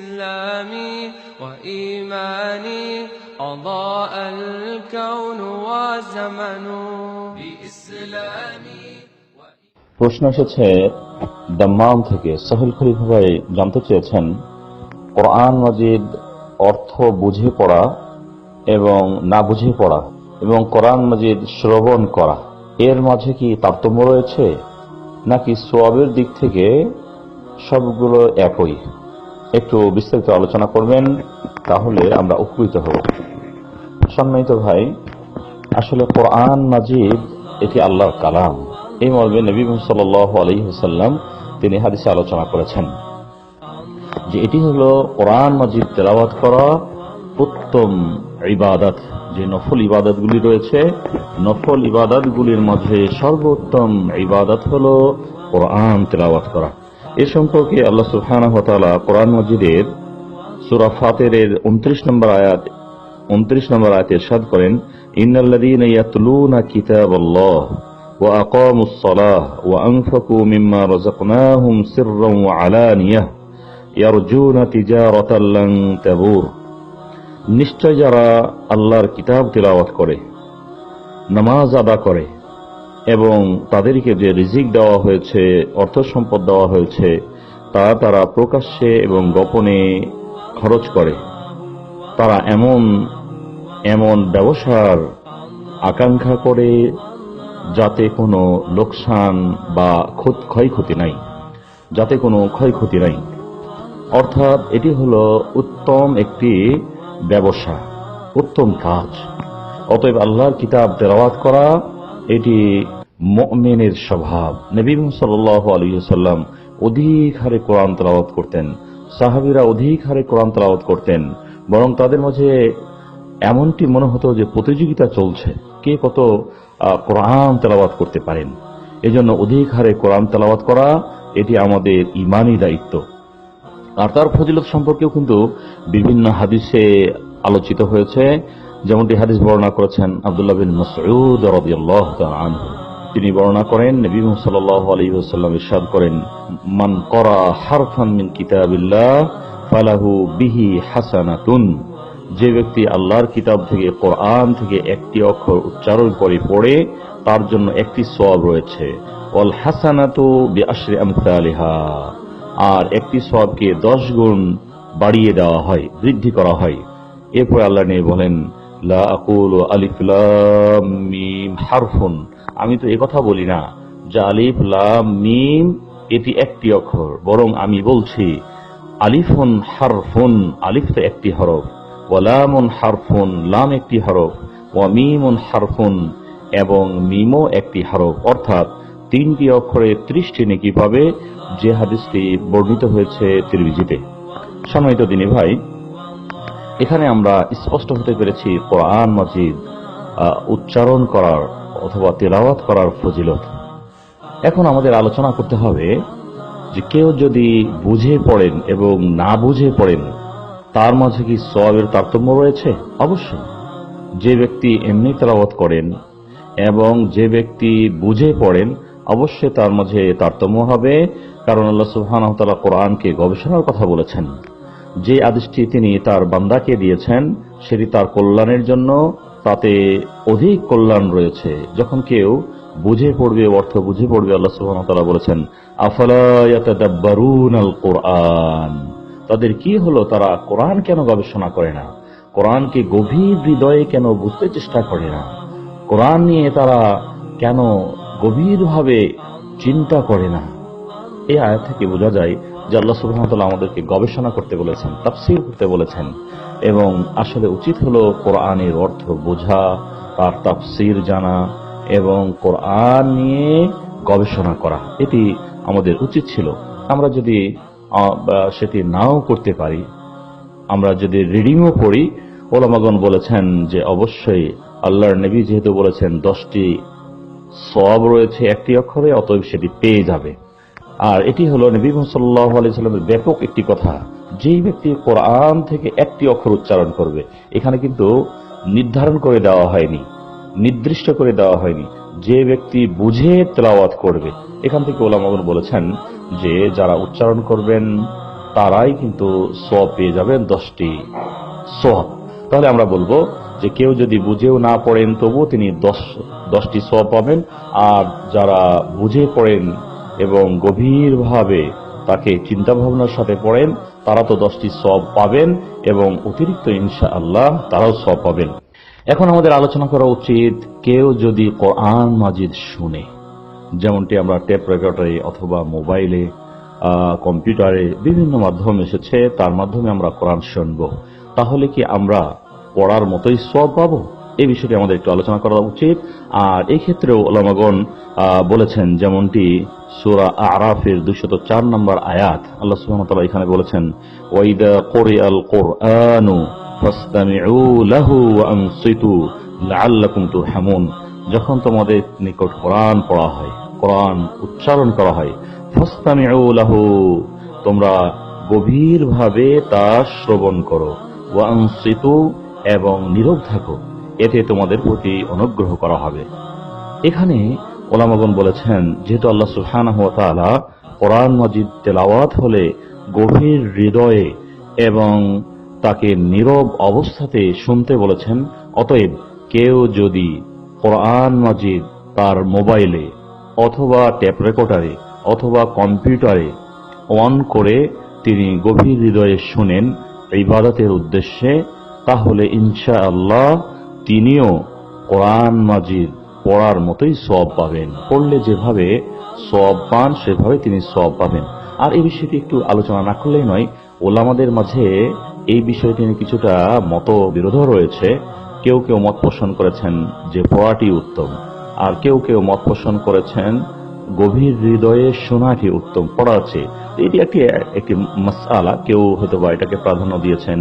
إسلامي وإيماني أضاء الكون وزمن بإسلامي প্রশ্ন এসেছে দাম্মাম থেকে সাহেল খলিফা ভাই জানতে চেয়েছেন কোরআন মাজিদ অর্থ বুঝে পড়া এবং না বুঝে পড়া এবং কোরআন মাজিদ শ্রবণ করা এর মাঝে কি তারতম্য রয়েছে নাকি সোয়াবের দিক থেকে সবগুলো একই একটু বিস্তারিত আলোচনা করবেন, তাহলে আমরা উপকৃত হব। সম্মানিত ভাই, আসলে কোরআন মাজিদ এটি আল্লাহর কালাম। এই মর্মে নবী সাল আলী হুসাল্লাম তিনি হাদিসে আলোচনা করেছেন যে এটি হলো কোরআন মাজিদ তেলাওয়াত করা উত্তম ইবাদত, যে নফল ইবাদতগুলি রয়েছে, নফল ইবাদতগুলির মাঝে সর্বোত্তম ইবাদত হলো কোরআন তেলাওয়াত করা। এ সম্পর্কে আল্লাহ সুবহানাহু ওয়া তাআলা কোরআন মাজিদের সূরা ফাতিরের 29 নম্বর আয়াত 29 নম্বর আয়াতে ইরশাদ করেন, ইন্নাল্লাযীনা ইয়াতলুনা কিতাবাল্লাহ ওয়া আকামুস সালাহ ওয়া আনফাকু মিম্মা রাযাকনাহুম সিররান ওয়া আলানিয়াহ ইয়ারজুনা তিজারাতান লান তাবুর। নিশ্চয় যারা আল্লাহর কিতাব তেলাওয়াত করে, নামাজ আদা করে এবং তাদেরকে যে রিজিক দেওয়া হয়েছে, অর্থ সম্পদ দেওয়া হয়েছে, তা তারা প্রকাশ্যে এবং গোপনে খরচ করে। তারা এমন এমন ব্যবসার আকাঙ্ক্ষা করে যাতে কোনো লোকসান বা ক্ষত- ক্ষয়ক্ষতি নাই, যাতে কোনো ক্ষয়ক্ষতি নাই। অর্থাৎ এটি হলো উত্তম একটি ব্যবসা, উত্তম কাজ। অতএব আল্লাহর কিতাব তেলাওয়াত করা এটি মুমিনের স্বভাব। নবী সাল্লাল্লাহু আলাইহি সাল্লাম অধিক হারে কোরআন তেলাওয়াত করতেন। সাহাবীরা অধিক হারে কোরআন তেলাওয়াত করতেন। বরং তাদের মাঝে এমনটি মনে হতো যে প্রতিযোগিতা চলছে। কে কত কোরআন তেলাওয়াত করতে পারেন। এজন্য অধিক হারে কোরআন তেলাওয়াত করা, এটি আমাদের ইমানি দায়িত্ব। আর তার ফজিলত সম্পর্কেও কিন্তু বিভিন্ন হাদিসে আলোচিত হয়েছে। যেমনটি হাদিস বর্ণনা করেছেন আব্দুল্লাহ বিন তাআলা আনহু। তিনি বর্ণনা করেন, নবী সাল্লাল্লাহু আলাইহি ওয়াসাল্লাম ইরশাদ করেন, মান করা হারফান মিন কিতাবিল্লাহ ফালাহু বিহি হাসানাতুন। যে ব্যক্তি আল্লাহর কিতাব থেকে কোরআন থেকে একটি অক্ষর উচ্চারণ করে পড়ে, তার জন্য একটি সওয়াব রয়েছে, ওয়াল হাসানাতু আমসালিহা। আর একটি সবকে দশ গুণ বাড়িয়ে দেওয়া হয়, বৃদ্ধি করা হয়। এরপর আল্লাহ নিয়ে বলেন লা আকুল মিম আমি তো কথা বলি না, যে আলিফ লাম মিম এটি একটি অক্ষর, বরং আমি বলছি আলিফুন হারফুন, আলিফ তো একটি হরফ ওয়ালামুন হারফুন, লাম একটি হরফ, ওয়া মিমুন হারফুন, এবং মিমও একটি হরফ। অর্থাৎ তিনটি অক্ষরে ত্রিশটি নেকি পাবে, যে হাদিসটি বর্ণিত হয়েছে তিরমিজিতে। সম্মানিত দিনী ভাই এখানে আমরা স্পষ্ট হতে পেরেছি কোরআন মাজিদ উচ্চারণ করার অথবা তেলাওয়াত করার ফজিলত। এখন আমাদের আলোচনা করতে হবে যে কেউ যদি বুঝে পড়েন এবং না বুঝে পড়েন, তার মাঝে কি সবের তারতম্য রয়েছে? অবশ্যই। যে ব্যক্তি এমনি তেলাওয়াত করেন এবং যে ব্যক্তি বুঝে পড়েন, অবশ্যই তার মাঝে তারতম্য হবে, কারণ আল্লাহ ওয়া কোরআনকে গবেষণার কথা বলেছেন। যে আদেশটি তিনি তার বান্দাকে দিয়েছেন, সেটি তার কল্যাণের জন্য, তাতে অধিক কল্যাণ রয়েছে। যখন কেউ বুঝে পড়বে, অর্থ বুঝে পড়বে, আল্লাহ তাআলা বলেছেন, আফালা ইয়াতাদাব্বারুনাল কোরআন তাদের কি হলো? তারা কোরআন কেন গবেষণা করে না? কোরআনকে গভীর হৃদয়ে কেন বুঝতে চেষ্টা করে না? কোরআন নিয়ে তারা কেন গভীরভাবে চিন্তা করে না? এই আয়াত থেকে বোঝা যায় যে আল্লাহ সুবহানাহু আমাদেরকে গবেষণা করতে বলেছেন, তাফসীর করতে বলেছেন এবং আসলে উচিত হলো কোরআনের অর্থ বোঝা তার তাফসীর জানা এবং কোরআন নিয়ে গবেষণা করা। এটি আমাদের উচিত ছিল। আমরা যদি সেটি নাও করতে পারি, আমরা যদি রিডিংও পড়ি, ওলামাগণ বলেছেন যে অবশ্যই আল্লাহর নবী যেহেতু বলেছেন দশটি সব রয়েছে একটি অক্ষরে, অতএব সেটি পেয়ে যাবে। আর এটি হলো নবী সাল্লাহ আলাইসাল্লামের ব্যাপক একটি কথা। যেই ব্যক্তি কোরআন থেকে একটি অক্ষর উচ্চারণ করবে, এখানে কিন্তু নির্ধারণ করে দেওয়া হয়নি, নির্দিষ্ট করে দেওয়া হয়নি যে ব্যক্তি বুঝে তেলাওয়াত করবে। এখান থেকে ওলামাগণ বলেছেন যে, যারা উচ্চারণ করবেন, তারাই কিন্তু সব পেয়ে যাবেন দশটি সব তাহলে আমরা বলব যে, কেউ যদি বুঝেও না পড়েন, তবুও তিনি দশ, দশটি সব পাবেন। আর যারা বুঝে পড়েন এবং গভীরভাবে তাকে চিন্তা ভাবনার সাথে পড়েন, তারা তো দশটি সব পাবেন এবং অতিরিক্ত ইনশা আল্লাহ তারাও সব পাবেন। এখন আমাদের আলোচনা করা উচিত, কেউ যদি কোরআন মাজিদ শুনে, যেমনটি আমরা টেপ রেকর্ডারে অথবা মোবাইলে কম্পিউটারে বিভিন্ন মাধ্যম এসেছে, তার মাধ্যমে আমরা কোরআন শুনব। তাহলে কি আমরা পড়ার মতোই সব পাবো? এই বিষয়টি আমাদের একটু আলোচনা করা উচিত। আর এই ক্ষেত্রেও ওলামাগণ বলেছেন যেমনটি সুরা আরাফের দুশত চার নম্বর আয়াত, আল্লাহ ওয়া এখানে বলেছেন ওয়াইদা কোরিয়াল কোরআনু ফাসতামিউ লাহু ওয়া আনসিতু লাআল্লাকুম তুরহামুন। যখন তোমাদের নিকট কোরআন পড়া হয়, কোরআন উচ্চারণ করা হয়, ফাসতামিউ লাহু তোমরা গভীরভাবে তা শ্রবণ করো, ওয়া আনসিতু এবং নীরব থাকো। এতে তোমাদের প্রতি অনুগ্রহ করা হবে। এখানে ওলামাগন বলেছেন, যেহেতু আল্লাহ সুবহানাহু ওয়া তাআলা কোরআন মাজিদ তেলাওয়াত হলে গভীর হৃদয়ে এবং তাকে নীরব অবস্থাতে শুনতে বলেছেন, অতএব কেউ যদি কোরআন মাজিদ তার মোবাইলে অথবা ট্যাপ রেকর্ডারে অথবা কম্পিউটারে অন করে তিনি গভীর হৃদয়ে শুনেন ইবাদতের উদ্দেশ্যে, তাহলে ইনশা আল্লাহ তিনিও কোরআন মাজিদ পড়ার মতোই সব পাবেন। পড়লে যেভাবে সব পান, সেভাবে তিনি সব পাবেন। আর এই বিষয়টি একটু আলোচনা না করলেই নয়, ওলামাদের মাঝে এই বিষয়টি নিয়ে কিছুটা মত বিরোধ রয়েছে। কেউ কেউ মত পোষণ করেছেন যে পড়াটি উত্তম, আর কেউ কেউ মত পোষণ করেছেন গভীর হৃদয়ে শোনাটি উত্তম পড়া আছে এটি একটি একটি মাসআলা, কেউ হয়তো বা এটাকে প্রাধান্য দিয়েছেন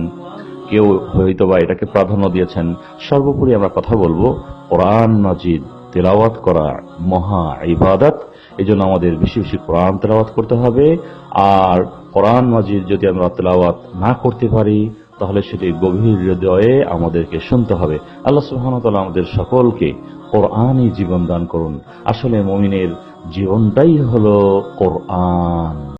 কেউ হয়তো বা এটাকে প্রাধান্য দিয়েছেন। সর্বোপরি আমরা কথা বলব কোরআন মাজিদ তেলাওয়াত করা মহা ইবাদত। এই জন্য আমাদের বেশি বেশি কোরআন তেলাওয়াত করতে হবে। আর কোরআন মাজিদ যদি আমরা তেলাওয়াত না করতে পারি, তাহলে সেটি গভীর হৃদয়ে আমাদেরকে শুনতে হবে। আল্লাহ সুবহানাহু আমাদের সকলকে কোরআনই জীবন দান করুন। আসলে মমিনের জীবনটাই হলো কোরআন।